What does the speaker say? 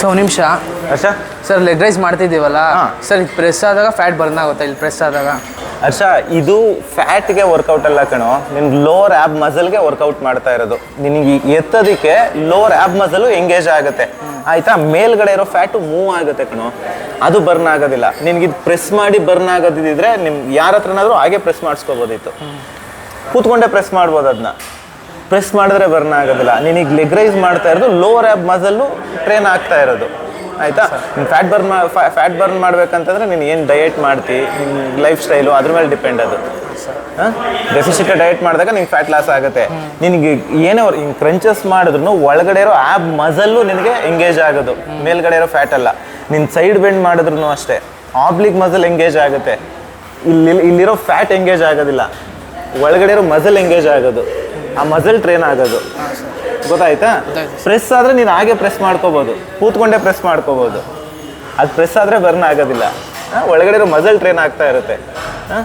So ನಿಮಿಷ. Harsha? Sir leg raise ಮಾಡ್ತಿದ್ದೀವಲ್ಲ. Sir ಇದು ಪ್ರೆಸ್ ಆದಾಗ ಫ್ಯಾಟ್ ಬರ್ನ್ ಆಗುತ್ತೆ ಇಲ್ಲಿ ಪ್ರೆಸ್ ಆದಾಗ. ಹರ್ಷ ಇದು ಫ್ಯಾಟ್ಗೆ ವರ್ಕೌಟ್ ಅಲ್ಲ ಕಣೋ. ನಿನ್ ಲೋವರ್ ಆ್ಯಬ್ ಮಸಲ್ಗೆ ವರ್ಕೌಟ್ ಮಾಡ್ತಾ ಇರೋದು. ನಿನಗೆ ಎತ್ತೋದಕ್ಕೆ ಲೋವರ್ ಆ್ಯಬ್ ಮಸಲು ಎಂಗೇಜ್ ಆಗುತ್ತೆ. ಆಯ್ತಾ? ಮೇಲ್ಗಡೆ ಇರೋ ಫ್ಯಾಟು ಮೂವ್ ಆಗುತ್ತೆ ಕಣೋ. ಅದು ಬರ್ನ್ ಆಗೋದಿಲ್ಲ. ನಿನ್ಗೆ ಇದು ಪ್ರೆಸ್ ಮಾಡಿ ಬರ್ನ್ ಆಗೋದಿದ್ರೆ ನಿಮ್ ಯಾರ ಹತ್ರನಾದ್ರೂ ಹಾಗೆ ಪ್ರೆಸ್ ಮಾಡಿಸ್ಕೋಬೋದಿತ್ತು. ಕೂತ್ಕೊಂಡೆ ಪ್ರೆಸ್ ಮಾಡ್ಬೋದು ಅದನ್ನ ಪ್ರೆಸ್ ಮಾಡಿದ್ರೆ ಬರ್ನ್ ಆಗೋದಿಲ್ಲ. ನಿನಗೆ ಲೆಗ್ ರೈಸ್ ಮಾಡ್ತಾ ಇರೋದು ಲೋವರ್ ಆ್ಯಬ್ ಮಸಲ್ಲು ಟ್ರೈನ್ ಆಗ್ತಾ ಇರೋದು. ಆಯಿತಾ? ನೀನು ಫ್ಯಾಟ್ ಬರ್ನ್ ಫ್ಯಾಟ್ ಬರ್ನ್ ಮಾಡ್ಬೇಕಂತಂದ್ರೆ ನೀನು ಏನು ಡಯಟ್ ಮಾಡ್ತಿ ನಿಮ್ಮ ಲೈಫ್ ಸ್ಟೈಲು ಅದ್ರ ಮೇಲೆ ಡಿಪೆಂಡ್ ಅದು. ಡೆಫಿಸಿಟ್ ಡಯಟ್ ಮಾಡಿದಾಗ ನಿಂಗೆ ಫ್ಯಾಟ್ ಲಾಸ್ ಆಗುತ್ತೆ. ನಿನಗೆ ಏನೇ ಹಿಂಗೆ ಕ್ರಂಚಸ್ ಮಾಡಿದ್ರು ಒಳಗಡೆ ಇರೋ ಆ್ಯಬ್ ಮಸಲ್ಲು ನಿನಗೆ ಎಂಗೇಜ್ ಆಗೋದು. ಮೇಲ್ಗಡೆ ಇರೋ ಫ್ಯಾಟ್ ಅಲ್ಲ. ನಿನ್ನ ಸೈಡ್ ಬೆಂಡ್ ಮಾಡಿದ್ರು ಅಷ್ಟೇ. ಆಬ್ಲಿಕ್ ಮಸಲ್ ಎಂಗೇಜ್ ಆಗುತ್ತೆ. ಇಲ್ಲಿ ಇಲ್ಲಿರೋ ಫ್ಯಾಟ್ ಎಂಗೇಜ್ ಆಗೋದಿಲ್ಲ. ಒಳಗಡೆ ಇರೋ ಮಸಲ್ ಎಂಗೇಜ್ ಆಗೋದು. ಆ ಮಸಲ್ ಟ್ರೈನ್ ಆಗೋದು. ಗೊತ್ತಾಯ್ತಾ? ಪ್ರೆಸ್ ಆದರೆ ನೀನು ಹಾಗೆ ಪ್ರೆಸ್ ಮಾಡ್ಕೋಬೋದು. ಕೂತ್ಕೊಂಡೇ ಪ್ರೆಸ್ ಮಾಡ್ಕೋಬೋದು. ಅದು ಪ್ರೆಸ್ ಆದರೆ ಬರ್ನ್ ಆಗೋದಿಲ್ಲ. ಒಳಗಡೆ ಇರೋ ಮಸಲ್ ಟ್ರೈನ್ ಆಗ್ತಾ ಇರುತ್ತೆ. ಹಾಂ